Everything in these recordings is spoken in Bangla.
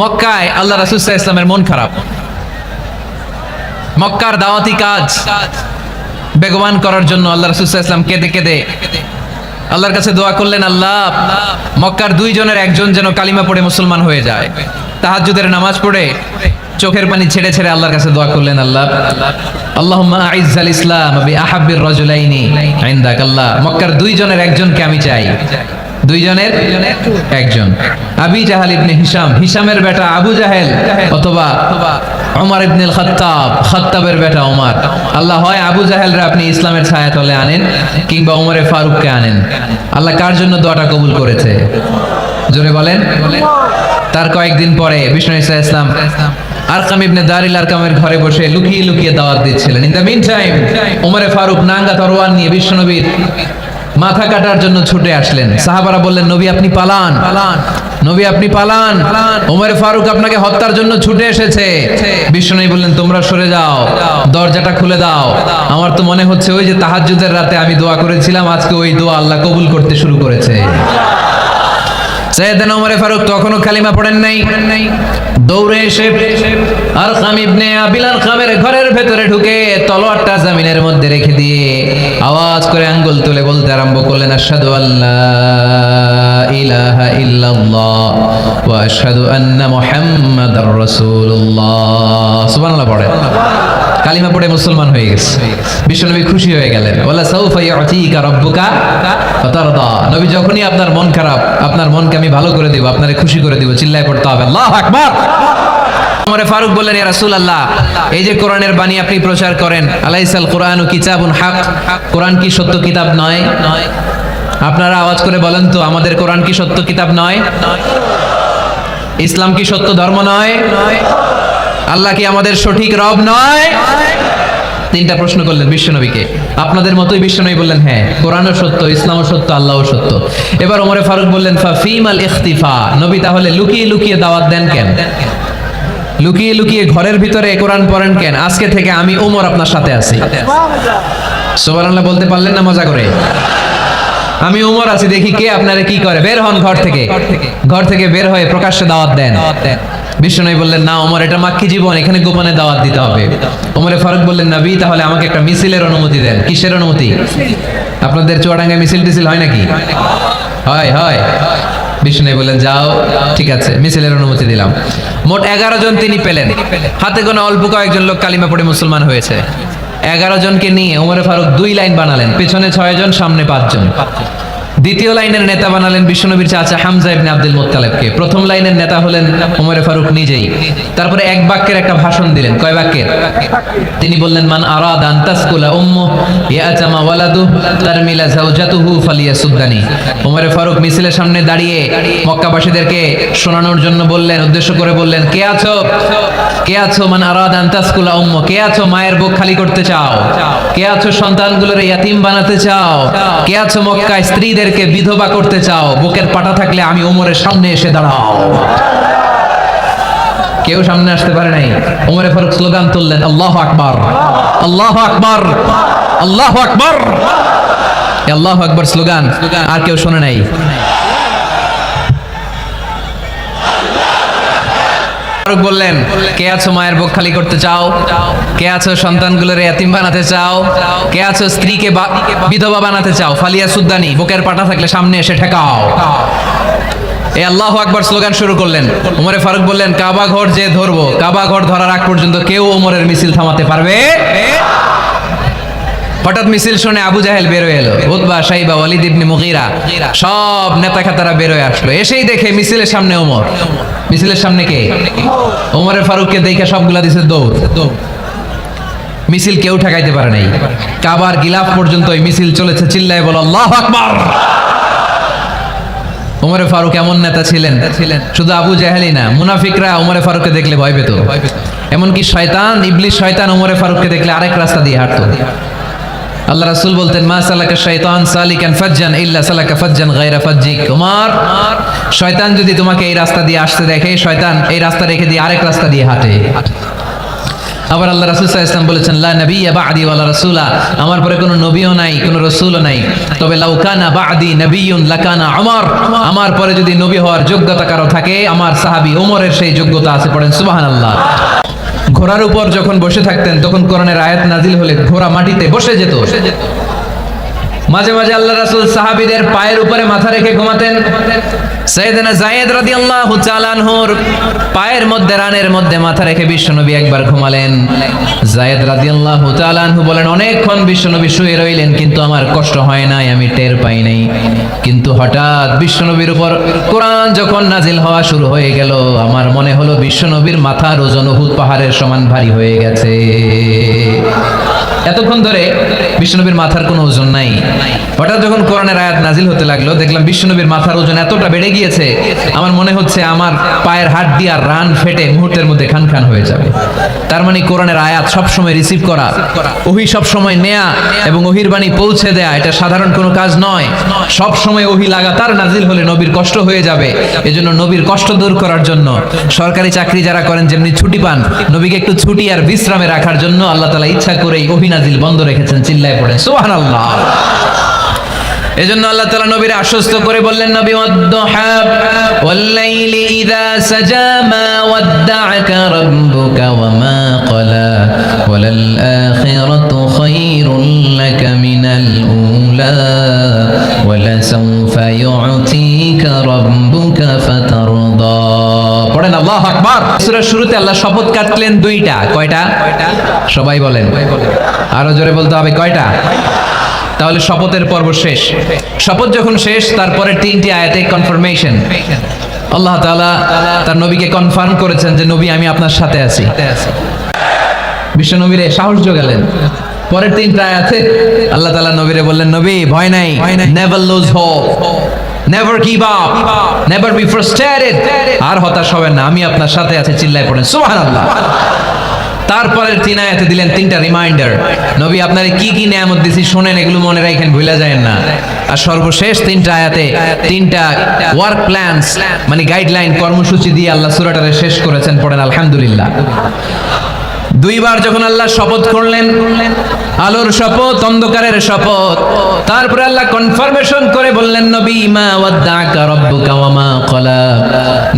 মক্কায় আল্লাহ রাসুল্লাহ ইসলামের মন খারাপ। মক্কার দাওয়াতি কাজ বেগবান করার জন্য আল্লাহ রাসুল্লাহ ইসলাম কেঁদে কেঁদে আল্লাহর কাছে দোয়া করলেন, আল্লাহ, মক্কার দুইজনের একজন যেন কালিমা পড়ে মুসলমান হয়ে যায়। তাহাজ্জুদের নামাজ পড়ে চোখের পানি ছেড়ে ছেড়ে আল্লাহর কাছে দোয়া করলেন, আল্লাহ, আল্লাহুম্মা আইজ্জাল ইসলাম বি আহাব্বির রাজুলাইনি ইনদাক আল্লাহ মক্কার দুইজনের একজনকে আমি চাই। দুইজনের একজন। আবি জাহাল ইবনে হিসাম হিসামের বেটা আবু জাহেল অথবা ওমর ইবনুল বেটা আল্লাহ হয় আবু আপনি ইসলামের ছায়া তলে আনেন কিংবা ওমরে ফারুককে আনেন। আল্লাহ কার জন্য দোয়াটা কবুল করেছে? জোরে বলেন। তার কয়েকদিন পরে বিষ্ণু ইসা ইসলাম আরকাম ইবনে দারিল আরকামের ঘরে বসে লুকিয়ে লুকিয়ে দাওয়াত দিচ্ছিলেন। ইন দ্য মিন টাইম ওমরে ফারুক নাঙ্গা তরোয়ার নিয়ে বিশ্বনবীর মাথা কাটার জন্য ছুটে আসলেন। সাহাবারা বললেন নবী আপনি পালান। পালান। নবী আপনি পালান। ওমরে ফারুক আপনাকে হত্যার জন্য ছুটে এসেছে। বিশ্বনবী বললেন তোমরা সরে যাও। দরজাটা খুলে দাও। আমার তো মনে হচ্ছে ওই যে তাহাজ্জুদের রাতে আমি দোয়া করেছিলাম আজকে ওই দোয়া আল্লাহ কবুল করতে শুরু করেছে। সৈয়দান ওমরে ফারুক তখনও খালিমা পড়েন নাই। দৌড়ে এসে আর খাম ইবনে খামের ঘরের ভেতরে ঢুকে তলোয়ারটা জামিনের মধ্যে রেখে দিয়ে আওয়াজ করে আঙ্গুল তুলে বলতে আরম্ভ করলেন আল্লাহ ইলাহা ইল্লাল্লাহ ওয়া আশহাদু আন্না মুহাম্মাদার রাসূলুল্লাহ। সুবহানাল্লাহ পড়ে। কালিমা পড়ে মুসলমান হয়ে গেছে। বিশ্বনবী খুশি হয়ে গেলেন। ওয়ালা সাউফা ইউতিকা রাব্বুকা ফাতারদা। নবী যখনই আপনার মন খারাপ, আপনার মনকে আমি ভালো করে দেব, আপনারে খুশি করে দেব, চিল্লায় পড়তে হবে। আল্লাহু আকবার! ওমরে ফারুক বললেন ইয়া রাসূলুল্লাহ, এই যে কোরআনের বাণী আপনি প্রচার করেন, আলাইসাল কোরআনু কিতাবুন হক, কোরআন কি সত্য কিতাব নয়? আপনারা আওয়াজ করে বলেন তো, আমাদের কোরআন কি সত্য কিতাব নয়? ইসলাম কি সত্য ধর্ম নয়? আল্লাহ কি আমাদের সঠিক রব নয়? তিনটা প্রশ্ন করলেন বিশ্বনবীকে। আপনাদের মতোই বিশ্বনবী বললেন হ্যাঁ কোরআনও সত্য, ইসলামও সত্য, আল্লাহও সত্য। এবার ওমরে ফারুক বললেন, ফা ফিমাল ইখতিফা। নবী তাহলে লুকিয়ে লুকিয়ে দাওয়াত দেন কেন? লুকিয়ে লুকিয়ে ঘরের ভিতরে কোরআন পড়েন কেন? আজকে থেকে আমি ওমর আপনার সাথে আছি। সুবহানাল্লাহ, বলতে পারলেন না মজা করে? আমি উমর আছি, দেখি কে আপনারা কি করে? বের হন ঘর থেকে। ঘর থেকে বের হয়ে প্রকাশ্যে দাওয়াত দেন। বিষ্ণু বললেন, না ওমর, এটা মাক্কি জীবন, এখানে গোপনে দাওয়াত দিতে হবে। ওমরে ফারুক বললেন, নবী, তাহলে আমাকে একটা মিছিলের অনুমতি দেন। কিসের অনুমতি? আপনাদের চুয়াডাঙ্গায় মিছিল টিছিল হয় নাকি? হয় হয়। বিষ্ণু বললেন, যাও, ঠিক আছে, মিছিলের অনুমতি দিলাম। মোট এগারো জন তিনি পেলেন। হাতে কোনো অল্প কয়েকজন লোক কালিমা পড়ে মুসলমান হয়েছে। এগারো জনকে নিয়ে ওমরে ফারুক দুই লাইন বানালেন, পেছনে ছয় জন সামনে পাঁচজন। দ্বিতীয় লাইনের নেতা বানালেন বিশ্বনবীর চাচা হামজা ইবনে আব্দুল মুত্তালিবকে। প্রথম লাইনের নেতা হলেন ওমরে ফারুক নিজেই। তারপরে এক বাক্যের একটা ভাষণ দিলেন। কয় বাক্যের? তিনি বললেন, মান আরাদ উম্মু, ইয়াতামা ওয়ালাদু, তারমিলা ফারুক মিছিলের সামনে দাঁড়িয়ে মক্কাবাসীদেরকে শোনানোর জন্য বললেন, উদ্দেশ্য করে বললেন, কে আছো? কে আছো? মান আরাদ আন উম্মু, কে আছো? মায়ের বুক খালি করতে চাও? কে আছো? সন্তানগুলোর ইয়াতিম বানাতে চাও? কে আছো? মক্কায় স্ত্রীদেরকে বিধবা করতে চাও, বুকের পাটা থাকলে আমি ওমরের সামনে এসে দাঁড়াও। কেউ সামনে আসতে পারে নাই। ওমরে ফারুক স্লোগান তুললেন, আল্লাহ আকবার আল্লাহ আকবার আল্লাহ আকবার। আল্লাহ আকবার স্লোগান, আর কেউ শোনে নাই। ফারুক বললেন, কে আছো মায়ের বুক খালি করতে চাও? কে আছো সন্তানগুলোর এতিম বানাতে চাও? কে আছো স্ত্রীকে বিধবা বানাতে চাও? ফালিয়া সুদ্দানি, বুকের পাটা থাকলে সামনে এসে ঠেকাও। এ আল্লাহ আকবার স্লোগান শুরু করলেন। উমরে ফারুক বললেন, কাবা ঘর যে ধরবো, কাবা ঘর ধরার আগ পর্যন্ত কেউ ওমরের মিছিল থামাতে পারবে? হঠাৎ মিছিল শুনে আবু জাহেল বের হয়ে এলো। উতবা, সাইবা, ওয়ালিদ ইবনে মুগীরা, সব নেতা খাতারা বের হয়ে আসলো। এসেই দেখে মিছিলের সামনে ওমর। মিছিলের সামনে কে? ওমরের ফারুককে দেখে সবগুলা দিছে দৌড়। মিছিল কেউ ঠেকাইতে পারে নাই। কাবার গিলাফ পর্যন্ত ওই মিছিল চলেছে, চিল্লায় বলো, আল্লাহ আকবার! ওমরে ফারুক এমন নেতা ছিলেন ছিলেন শুধু আবু জাহেলি না, মুনাফিকরা ওমরে ফারুককে দেখলে ভয় পেত। এমনকি শয়তান ইবলিশ শয়তান ওমরে ফারুককে দেখলে আরেক রাস্তা দিয়ে হাঁটতো। আল্লাহ রাসূল বলতেন, মা সালাকা শয়তান সালিকান ফাজ্জান ইল্লা সালাকা ফাজ্জান গায়রা ফাজ্জিক। উমার, শয়তান যদি তোমাকে এই রাস্তা দিয়ে আসতে দেখে, শয়তান এই রাস্তা রেখে দিয়ে আরেক রাস্তা দিয়ে হাঁটে। আবার আল্লাহ রাসূল ওয়াসাল্লাম বলেছেন, লা নাবিয়্যা বা'দি ওয়ালা রাসূলা। আমার পরে কোনো নবীও নাই, কোনো রাসূলও নাই। তবে লাউ কানা বা'দি নাবিয়্যুন লাকানা উমর। আমার পরে যদি নবী হওয়ার যোগ্যতা কারও থাকে, আমার সাহাবী ওমরের সেই যোগ্যতা আছে পড়েন সুবহানাল্লাহ। ঘোড়ার উপর যখন বসে থাকতেন, তখন কোরআনের আয়াত নাজিল হলে ঘোড়া মাটিতে বসে যেত। মাঝে মাঝে আল্লাহ রাসুল সাহাবিদের পায়ের উপরে মাথা রেখে ঘুমাতেন। সাইয়েদনা জায়েদ রাদিয়াল্লাহু পায়ের মধ্যে, রানের মধ্যে মাথা রেখে বিশ্বনবী একবার ঘুমালেন। জায়েদ রাদিয়াল্লাহু তাআলা বলেন, অনেকক্ষণ বিশ্বনবী শুয়ে রইলেন, কিন্তু আমার কষ্ট হয় নাই, আমি টের পাই নাই। কিন্তু হঠাৎ বিশ্বনবীর উপর কোরআন যখন নাজিল হওয়া শুরু হয়ে গেল, আমার মনে হলো বিশ্বনবীর মাথার ওজন উহুদ পাহাড়ের সমান ভারী হয়ে গেছে। এতক্ষণ ধরে বিষ্ণুনবীর মাথার কোনো ওজন নাই। হঠাৎ যখন কোরআনের আয়াত নাজিল হতে লাগল, দেখলাম বিষ্ণুনবীর মাথার ওজন এতটা বেড়ে গিয়েছে, আমার মনে হচ্ছে আমার পায়ের হাত দিয়ে আর রান ফেটে মুহূর্তের মধ্যে খান খান হয়ে যাবে। তার মানে কোরআনের আয়াত সবসময় রিসিভ করা, ওহি সবসময় নেয়া এবং ওহির বাণী পৌঁছে দেয়া, এটা সাধারণ কোনো কাজ নয়। সব সময় ওহি লাগাতার নাজিল হলে নবীর কষ্ট হয়ে যাবে। এজন্য নবীর কষ্ট দূর করার জন্য সরকারি চাকরি যারা করেন, যেমনি ছুটি পান, নবীকে একটু ছুটি আর বিশ্রামে রাখার জন্য আল্লাহ তালা ইচ্ছা করেই ওহি নাজিল বন্ধ রেখেছেন, চিল্লায় পড়ে সুবহানাল্লাহ। এজন্য আল্লাহ তাআলা নবীর আশ্বস্ত করে বললেন, নবী ওয়াদ্দুহা ওয়াল্লাইলি ইযা সাজা মা ওয়াদ্দাআকা রাব্বুকা ওয়া মা ক্বালা আখিরাতু লাকা মিনাল উলা, ওয়ালাসাউফা ইউতিকা রাব্বুকা ফাতারদা। পড়েন, আল্লাহু আকবার। সূরার শুরুতে আল্লাহ শপথ কাটলেন দুইটা, কয়টা? সবাই বলেন। আরও জোরে বলতে হবে, কয়টা? তাহলে শপথের পর্ব শেষ। শপথ যখন শেষ তারপরে তিনটি আয়াতে কনফার্মেশন আল্লাহ তাআলা তার নবীকে কনফার্ম করেছেন যে, নবী, আমি আপনার সাথে আছি। বিশ্ব নবীরে সাহস যোগালেন। পরের তিনটা আয়াতে আল্লাহ তাআলা নবীরে বললেন, নবী, ভয় নাই। Never lose hope never give up never be frustrated আর হতাশ হবেন না, আমি আপনার সাথে আছি, চিল্লায় পড়েন। সুবহানাল্লাহ। তারপরের তিন আয়াতে দিলেন তিনটা রিমাইন্ডার নবী, আপনারে কি কি নিয়ামত দিছি শোনেন, এগুলো মনে রাখেন ভুলে যায় না। আর সর্বশেষ তিনটা আয়াতে তিনটা ওয়ার্ক প্ল্যানস মানে গাইডলাইন কর্মসূচি দিয়ে আল্লাহ সূরাটারে শেষ করেছেন, পড়েন, আলহামদুলিল্লাহ। দুইবার যখন আল্লাহ শপথ করলেন, আলোর শপথ, অন্ধকারের শপথ, তারপরে আল্লাহ কনফার্মেশন করে বললেন, নবী, মা ওয়াদ্দাকা রাব্বুকা ওয়া মা ক্বালা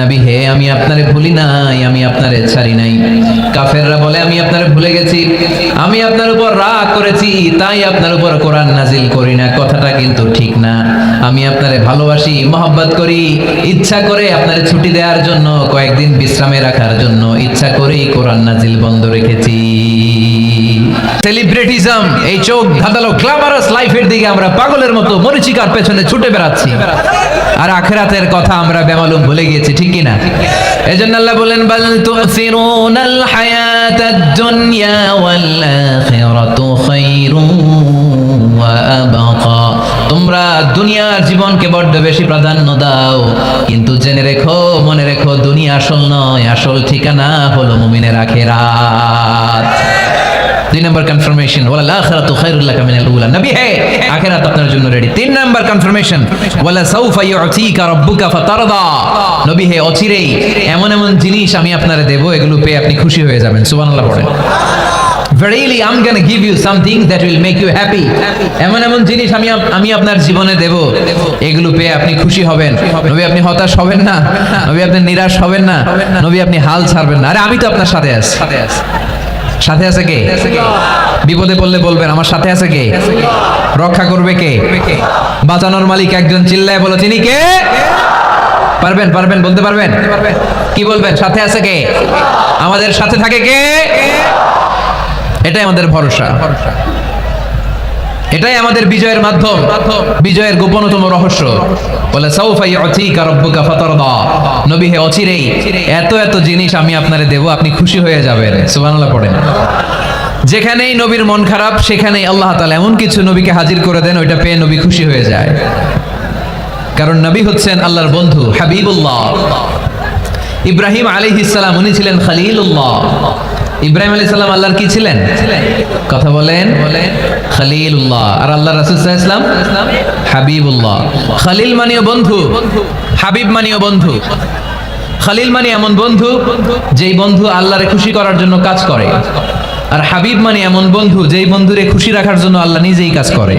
নবী হে, আমি আপনারে ভুলি নাই, আমি আপনারে ছাড়ি নাই। কাফেররা বলে, আমি আপনারে ভুলে গেছি, আমি আপনার উপর রাগ করেছি, তাই আপনার উপর কোরআন নাজিল করি না। কথাটা কিন্তু ঠিক না। আমি আপনারে ভালোবাসি, মহব্বত করি, ইচ্ছা করে আপনারে ছুটি দেওয়ার জন্য, কয়েকদিন বিশ্রামে রাখার জন্য ইচ্ছা করেই কোরআন নাজিল বন্ধ রেখেছি। সেলিব্রিটিজম এই চোখ ধাঁধালো গ্ল্যামারাস লাইফের দিকে আমরা পাগলের মতো মরিচিকার পেছনে ছুটে বেড়াচ্ছি। আর আখেরাতের কথা আমরা বেমালুম ভুলে গিয়েছি, ঠিক কি না এজন্য আল্লাহ বলেন বাল তুসিরুনাল হায়াতাদ দুনিয়া ওয়াল আখিরাতু খায়রুন ওয়া আবকা। তোমরা দুনিয়ার জীবনকে বড্ড বেশি প্রাধান্য দাও, কিন্তু জেনে রেখো, মনে রেখো, দুনিয়া আসল নয়, আসল ঠিকানা হলো মুমিনের আখেরাত। দুই নম্বর কনফার্মেশন ওয়ালা আখিরাতু খায়রুল লাকা মিনাল উলা। নবী হে আখিরাত আপনার জন্য রেডি তিন নম্বর কনফার্মেশন ওয়ালা সাউফা ইউতিকা রাব্বুকা ফাতারদা। নবী হে অচিরেই এমন এমন জিনিস আমি আপনারে দেব এগুলো পেয়ে আপনি খুশি হয়ে যাবেন। সুবহানাল্লাহ পড়েন। Verily, I'm gonna give you something that will make you happy. এমন এমন জিনিস আমি আমি আপনার জীবনে দেব এগুলো পেয়ে আপনি খুশি হবেন। নবী আপনি হতাশ হবেন না। নবী আপনি নিরাশ হবেন না। নবী আপনি হাল ছাড়বেন না। আরে আমি তো আপনার সাথে আছি। সাথে আছে কে? বিপদে পড়লে বলবেন, আমার সাথে আছে কে? রক্ষা করবে কে? বাঁচানোর মালিক একজন চিল্লায় বলো, তিনি কে? পারবেন পারবেন, বলতে পারবেন? কি বলবেন? সাথে আছে কে? আমাদের সাথে থাকে কে? এটাই আমাদের ভরসা। এটাই আমাদের বিজয়ের মাধ্যম, বিজয়ের গোপনতম রহস্য। বলে, সাউফা ইউতিকা রাব্বুকা ফাতারদা। নবী হে অচিরেই, এত এত জিনিস আমি আপনারে দেব, আপনি খুশি হয়ে যাবেন। সুবহানাল্লাহ পড়েন। যেখানেই নবীর মন খারাপ, সেখানেই আল্লাহ তাআলা এমন কিছু নবীকে হাজির করে দেন, ওইটা পেয়ে নবী খুশি হয়ে যায়। কারণ নবী হচ্ছেন আল্লাহর বন্ধু, হাবিবুল্লাহ। ইব্রাহিম আলাইহিস সালাম, উনি ছিলেন খলিলুল্লাহ। ইব্রাহিম আলাইহিস সালাম আল্লাহর কি ছিলেন? কথা বলেন, খলিলুল্লাহ। আর আল্লাহ রাসূল সাল্লাল্লাহু আলাইহি ওয়াসাল্লাম হাবিবুল্লাহ। খলিল মানিও বন্ধু, হাবিব মানিও বন্ধু। খালিল মানে এমন বন্ধু, যেই বন্ধু আল্লাহরে খুশি করার জন্য কাজ করে। আর হাবিব মানে এমন বন্ধু, যেই বন্ধুরে খুশি রাখার জন্য আল্লাহ নিজেই কাজ করে।